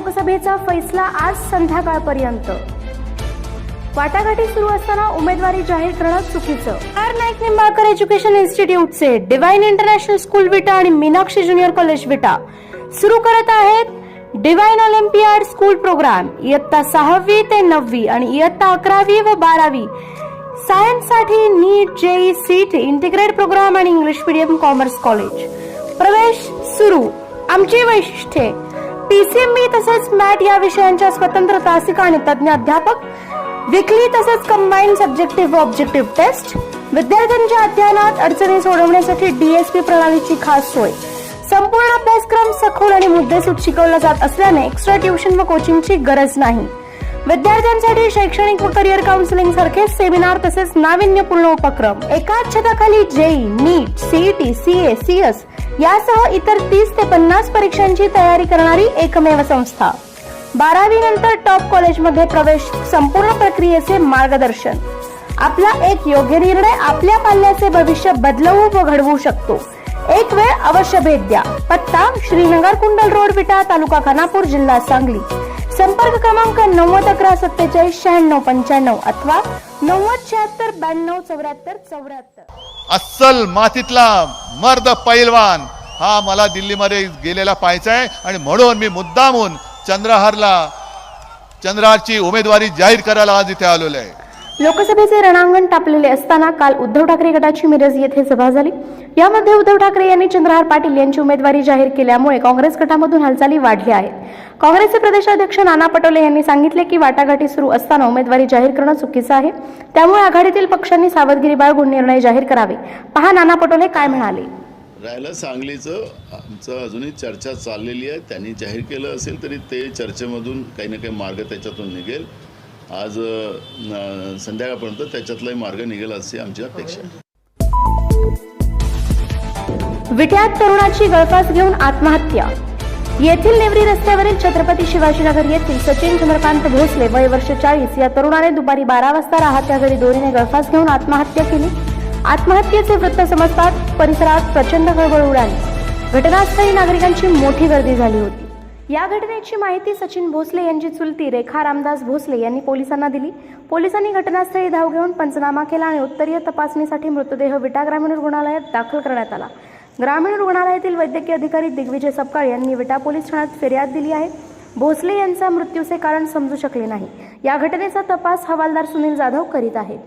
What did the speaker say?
लोकसभेचा फैसला आज संध्याकाळपर्यंत. वाटाघाटी सुरू असताना उमेदवारी जाहीर करणं चुकीचं. आर नाईक निंबाळकर एज्युकेशन इन्स्टिट्यूटचे डिवाइन इंटरनॅशनल स्कूल विटा आणि मीनाक्षी ज्युनियर कॉलेज विटा. सुरू करत आहेत डिवाइन ऑलिम्पियाड स्कूल प्रोग्राम. इयत्ता सहावी ते नववी आणि इयत्ता अकरावी व बारावी. सायन्ससाठी NEET JEE seat integrate programme आणि इंग्लिश मीडियम कॉमर्स कॉलेज. प्रवेश सुरू. आमची वैशिष्ट्ये. पीसीएमबी तसेच मॅट या विषयांच्या स्वतंत्र तासिका आणि तज्ञ अध्यापक विकली तसेच कंबाईन सब्जेक्टिव्ह व ऑब्जेक्टिव्ह टेस्ट विद्यार्थ्यांच्या अध्ययनात अडचणी सोडवण्यासाठी डीएसपी प्रणालीची खास सोय. संपूर्ण अभ्यासक्रम सखोल आणि मुद्देसूद शिकवला जात असल्याने एक्स्ट्रा ट्युशन व कोचिंगची गरज नाही. विद्यार्थ्यांसाठी शैक्षणिक व करिअर काउन्सिलिंग सारखे सेमिनार तसेच नाविन्यपूर्ण उपक्रम. एकाच छताखाली JEE NEET CET CA CS यासह इतर तीस ते पन्नास परीक्षांची तयारी करणारी एकमेव संस्था. बारावी नंतर टॉप कॉलेजमध्ये प्रवेश संपूर्ण प्रक्रियेचे मार्गदर्शन. आपला एक योग्य निर्णय आपल्या पाल्याचे भविष्य बदलवू व घडवू शकतो. एक वेळ अवश्य भेट द्या. पत्ता श्रीनगर कुंडल रोड विटा तालुका खानापूर जिल्हा सांगली. संपर्क क्रमांक नव्वद अकरा सत्तेचाळीस शहाण्णव पंच्याण्णव अथवा नव्वद शहात्तर ब्याण्णव चौऱ्याहत्तर चौऱ्याहत्तर. अस्सल मातीतला मर्द पैलवान हा मला दिल्लीमध्ये गेलेला पाहायचा आहे आणि म्हणून मी मुद्दामून चंद्रहारला चंद्रहारची उमेदवारी जाहीर करायला आज इथे आलेलो आहे. लोकसभेचे रणांगण तापलेले असताना काल उद्धव ठाकरे गटाची मिरज येथे सभा झाली. यामध्ये उद्धव ठाकरे यांनी चंद्रहार पाटील यांची उमेदवारी जाहीर केल्यामुळे काँग्रेस गटामधून हालचाली वाढल्या आहेत. काँग्रेसचे प्रदेशाध्यक्ष नाना पटोले यांनी सांगितले की वाटाघाटी सुरू असताना उमेदवारी जाहीर करणं चुकीचं आहे. त्यामुळे आघाडीतील पक्षांनी सावधगिरी बाळगून निर्णय जाहीर करावे. पहा नाना पटोले काय म्हणाले. राहिलं सांगलीचं आमचं अजूनही चर्चा चाललेली आहे. त्यांनी जाहीर केलं असेल तरी ते चर्चेमधून काही ना काही मार्ग त्याच्यातून निघेल. आज संध्याकाळपर्यंत त्याच्यातलाही मार्ग निघेल अशी आमची अपेक्षा आहे. विट्यात तरुणाची गळफास घेऊन आत्महत्या. येथील नेवरी रस्त्यावरील छत्रपती शिवाजीनगर येथील सचिन चंद्रकांत भोसले वय वर्ष चाळीस या तरुणाने दुपारी बारा वाजता राहत्या घरी दोरीने गळफास घेऊन आत्महत्या केली. आत्महत्येचे वृत्त समजतात परिसरात प्रचंड खळबळ उडाली. घटनास्थळी नागरिकांची मोठी गर्दी झाली होती. या घटनेची माहिती सचिन भोसले यांची चुलती रेखा रामदास भोसले यांनी पोलिसांना दिली. पोलिसांनी घटनास्थळी धाव घेऊन पंचनामा केला आणि उत्तरीय तपासणीसाठी मृतदेह विटा ग्रामीण रुग्णालयात दाखल करण्यात आला. ग्रामीण रुग्णालयातील वैद्यकीय अधिकारी दिग्विजय सपकाळ यांनी विटा पोलीस ठाण्यात फिर्याद दिली आहे. भोसले यांचा मृत्यूचे कारण समजू शकले नाही. या घटनेचा तपास हवालदार सुनील जाधव करीत आहेत